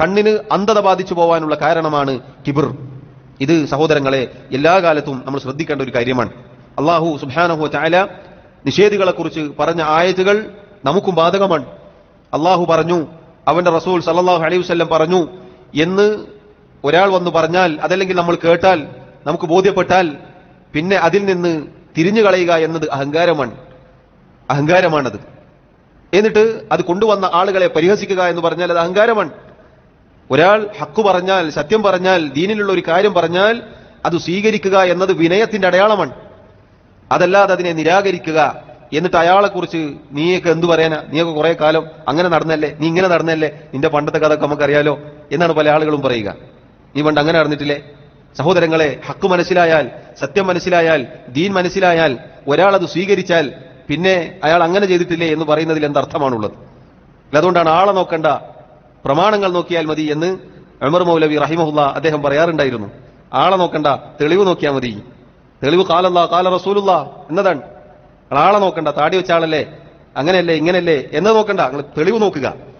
കണ്ണിന് അന്ധത ബാധിച്ചു പോവാനുള്ള കാരണമാണ് കിബിർ. ഇത് സഹോദരങ്ങളെ എല്ലാ കാലത്തും നമ്മൾ ശ്രദ്ധിക്കേണ്ട ഒരു കാര്യമാണ്. അള്ളാഹു സുബാനഹു ചായ നിഷേധികളെ കുറിച്ച് പറഞ്ഞ ആയത്തുകൾ നമുക്കും ബാധകമാണ്. അള്ളാഹു പറഞ്ഞു അവന്റെ റസൂൽ സല്ലാഹു അലൈഹി വസല്ലം പറഞ്ഞു എന്ന് ഒരാൾ വന്ന് പറഞ്ഞാൽ അതല്ലെങ്കിൽ നമ്മൾ കേട്ടാൽ നമുക്ക് ബോധ്യപ്പെട്ടാൽ പിന്നെ അതിൽ നിന്ന് തിരിഞ്ഞു കളയുക എന്നത് അഹങ്കാരമാണ്. അഹങ്കാരമാണത്. എന്നിട്ട് അത് കൊണ്ടുവന്ന ആളുകളെ പരിഹസിക്കുക എന്ന് പറഞ്ഞാൽ അത് അഹങ്കാരമാണ്. ഒരാൾ ഹക്കു പറഞ്ഞാൽ സത്യം പറഞ്ഞാൽ ദീനിലുള്ള ഒരു കാര്യം പറഞ്ഞാൽ അത് സ്വീകരിക്കുക എന്നത് വിനയത്തിന്റെ അടയാളമാണ്. അതല്ലാതെ അതിനെ നിരാകരിക്കുക എന്നിട്ട് അയാളെക്കുറിച്ച് നീയൊക്കെ എന്തു പറയാനാ? നീയൊക്കെ കുറെ കാലം അങ്ങനെ നടന്നല്ലേ? നീ ഇങ്ങനെ നടന്നല്ലേ? നിന്റെ പണ്ടത്തെ കഥ നമുക്കറിയാലോ എന്നാണ് പല ആളുകളും പറയുക. നീ പണ്ട് അങ്ങനെ നടന്നിട്ടില്ലേ? സഹോദരങ്ങളെ ഹക്ക് മനസ്സിലായാൽ സത്യം മനസ്സിലായാൽ ദീൻ മനസ്സിലായാൽ ഒരാൾ അത് സ്വീകരിച്ചാൽ പിന്നെ അയാൾ അങ്ങനെ ചെയ്തിട്ടില്ലേ എന്ന് പറയുന്നതിൽ എന്തർത്ഥമാണുള്ളത്? അതുകൊണ്ടാണ് ആളെ നോക്കണ്ട പ്രമാണങ്ങൾ നോക്കിയാൽ മതി എന്ന് അമർ മൗലവി റഹിമഹുല്ല അദ്ദേഹം പറയാറുണ്ടായിരുന്നു. ആളെ നോക്കണ്ട തെളിവ് നോക്കിയാൽ മതി. തെളിവ് കാലല്ല കാല റസൂലുള്ള എന്നതാണ്. ആളെ നോക്കണ്ട താടി വെച്ച ആളല്ലേ? അങ്ങനെയല്ലേ ഇങ്ങനെയല്ലേ? എന്ന് നോക്കണ്ട നിങ്ങൾ തെളിവ് നോക്കുക.